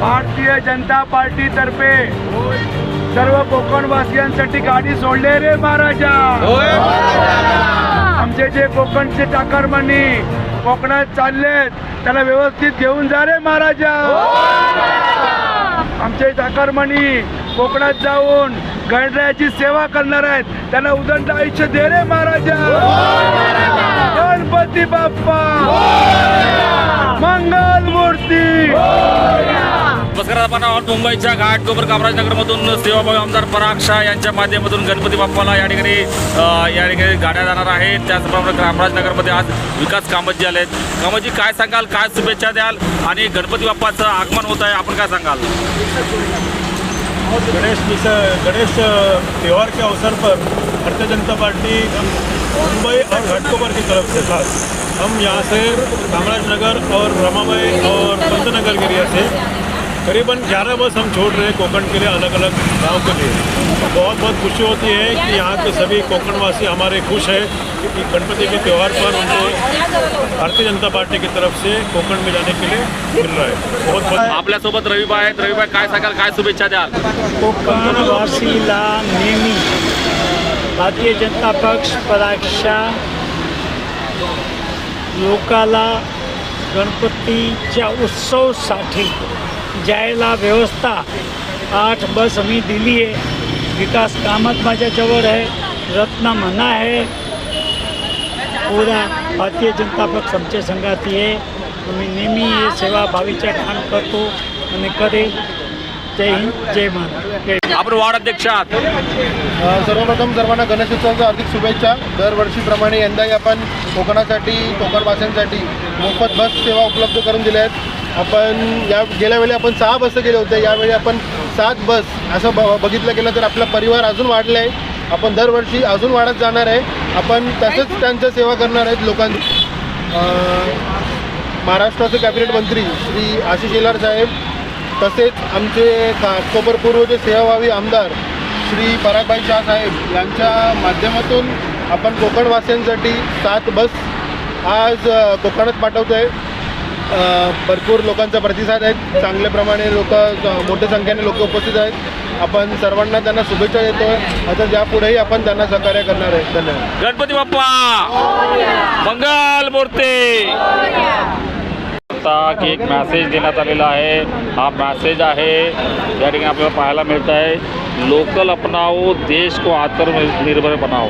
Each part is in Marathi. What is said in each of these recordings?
भारतीय जनता पार्टी तर्फे सर्व कोकणवासियांसाठी गाडी सोडले रे महाराजा. आमचे जे कोकणचे चाकरमानी कोकणात चाललेत त्याला व्यवस्थित घेऊन जा रे महाराजा. आमचे चाकरमानी कोकणात जाऊन गणरायाची सेवा करणार आहेत. त्यांना उदंड आयुष्य दे रे महाराजा. गणपती बाप्पा. नमस्कार आपण आहोत मुंबईच्या घाटकोपर कामराजनगरमधून सेवाभावी आमदार पराग शाह यांच्या माध्यमातून गणपती बाप्पाला या ठिकाणी या ठिकाणी गाड्या जाणार आहेत. त्याचप्रमाणे कामराजनगरमध्ये आज विकास कामं जी आले आहेत कामाची काय सांगाल? काय शुभेच्छा द्याल? आणि गणपती बाप्पाचं आगमन होत आहे. आपण काय सांगाल? गणेश गणेश त्यौहार के अवसर पर भारतीय जनता पार्टी मुंबई और घाटकोपर की तरफ से खास हम यहाँ से कामराज नगर और रमाबाई और पंतनगर के एरिया से करीबन 11 बस हम छोड़ रहे हैं कोकण के लिए अलग अलग गाँव के लिए। तो बहुत बहुत खुशी होती है कि यहाँ के सभी कोकणवासी हमारे खुश हैं कि गणपति के त्यौहार पर उनको भारतीय जनता पार्टी की तरफ़ से कोकण में जाने के लिए मिल रहा है। बहुत बहुत आपल्यासोबत रविबा आहेत. रविबा काय सांगाल? काय शुभेच्छा द्याल? कोकणवासीला नेहमी भारतीय जनता पक्ष पराक्षा लोकाला गणपतीच्या उत्सवसाठी जायला व्यवस्था. आठ बस आम्ही दिली आहे. विकास कामत माझ्याजवळ आहे. रत्न म्हणा आहे. पुरा भारतीय जनता पक्ष आमच्या संघात आहे. मी नेहमी हे भावीच्या काम करतो आणि करेल. जय हिंद जय महाराज आपण वार्ड अध्यक्ष आहात सर्वप्रथम सर्वांना गणेशोत्सवाच्या हार्दिक शुभेच्छा. दरवर्षीप्रमाणे यंदाही आपण कोकणासाठी कोकणवासियांसाठी मोफत बस सेवा उपलब्ध करून दिल्या आहेत. आपण या गेल्या वेळी आपण सहा बस गेले होते यावेळी आपण सात बस असं ब बघितलं गेलं तर आपला परिवार अजून वाढला आहे. आपण दरवर्षी अजून वाढत जाणार आहे. आपण तसंच त्यांचं सेवा करणार आहेत लोकांची. महाराष्ट्राचे कॅबिनेट मंत्री श्री आशिष शेलार साहेब तसेच आमचे ऑक्टोबर पूर्वचे सेवाभावी आमदार श्री परागभाई शाहसाहेब यांच्या माध्यमातून आपण कोकणवासियांसाठी सात बस आज कोकणात पाठवतो आहे भरपूर लोकांचा प्रतिसाद आहे. चांगल्याप्रमाणे लोक मोठ्या संख्येने लोक उपस्थित आहेत. आपण सर्वांना त्यांना शुभेच्छा देतो आहे आता यापुढेही आपण त्यांना सहकार्य करणार आहे. धन्यवाद. गणपती बाप्पा! मंगल मूर्ती! आता की एक मॅसेज देण्यात आलेला आहे. हा मॅसेज आहे. या ठिकाणी आपल्याला पाहायला मिळत आहे लोकल अपनाओ देश को आत्मनिर्भर बनाओ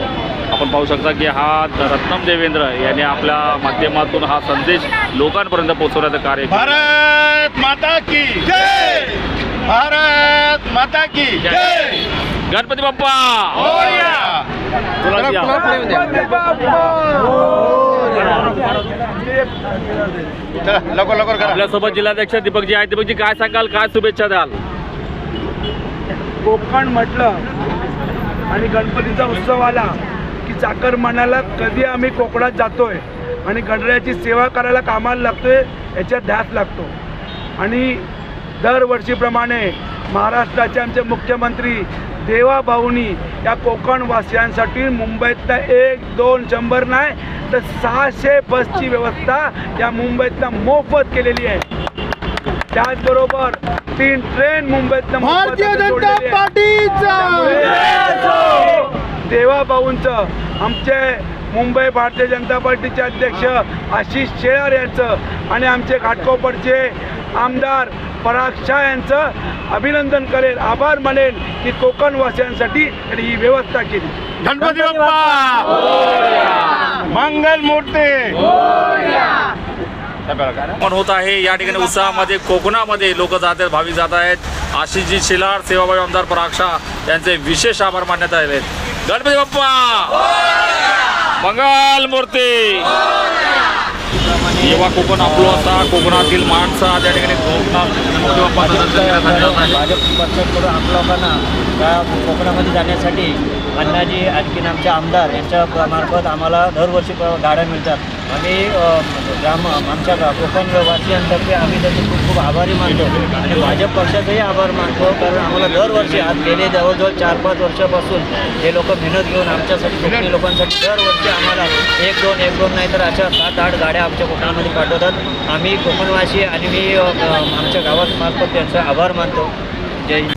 आपण पाहू शकता की हा रत्नम देवेंद्र यांनी आपल्या माध्यमातून हा संदेश लोकांपर्यंत पोहोचवण्याचं कार्य. भारत माता की जय! भारत माता की जय! गणपती बाप्पा! तुला द्या. लवकर लवकर करा. आपल्यासोबत जिल्हाध्यक्ष दीपकजी आहेत. दीपकजी काय सांगाल? काय शुभेच्छा द्याल? कोकण म्हटलं आणि गणपतीचा उत्सव आला की चाकरमानाला कधी आम्ही कोकणात जातोय आणि गणरायाची सेवा करायला कामाला लागतोय याच्यात ध्यास लागतो. आणि दरवर्षीप्रमाणे महाराष्ट्राचे आमचे मुख्यमंत्री देवा भाऊनी या कोकणवासियांसाठी मुंबईतल्या एक दोन शंभर नाही तर सहाशे बसची व्यवस्था या भारतीय मोफत केलेली आहे. त्याचबरोबर तीन ट्रेन मुंबईतनं मोफत भारतीय जनता. पार्टीचा! देवाभाऊंचं आमचे मुंबई भारतीय जनता पार्टीचे अध्यक्ष आशिष शेळार यांचं आणि आमचे घाटकोपरचे आमदार पराग शाह यांचं अभिनंदन करेल आभार मानेल की कोकणवासियांसाठी त्यांनी ही व्यवस्था केली. गणपती बाप्पा! मंगल मूर्ती! पण होत आहे या ठिकाणी उत्साहामध्ये कोकणामध्ये लोक जात आहेत भाविक जात आहेत. आशिषजी शिलार सेवाभावी आमदार पराक्षा यांचे विशेष आभार मानण्यात आले आहेत. गणपती बाप्पा! मंगल मूर्ती! जेव्हा कोकण आपलो असा कोकणातील माणसं त्या ठिकाणी कोकणात गणपती बाप्पाचं दर्शन भाजप लोकांना त्या कोकणामध्ये जाण्यासाठी अण्णाजी आणखीन आमचे आमदार यांच्या मार्फत आम्हाला दरवर्षी गाड्या मिळतात. आम्ही ग्राम आमच्या कोकण वासियांतर्फे आम्ही त्याचे खूप खूप आभारी मानतो. आणि भाजप पक्षाचाही आभार मानतो कारण आम्हाला दरवर्षी आज गेले जवळजवळ चार पाच वर्षापासून हे लोक मेहनत घेऊन आमच्यासाठी कोकणी लोकांसाठी दरवर्षी आम्हाला एक दोन एक दोन नाही तर अशा सात आठ गाड्या आमच्या कोकणात कोकणामध्ये पाठवतात. आम्ही कोकणवासी आणि मी आमच्या गावात मार्फत त्यांचा आभार मानतो. जय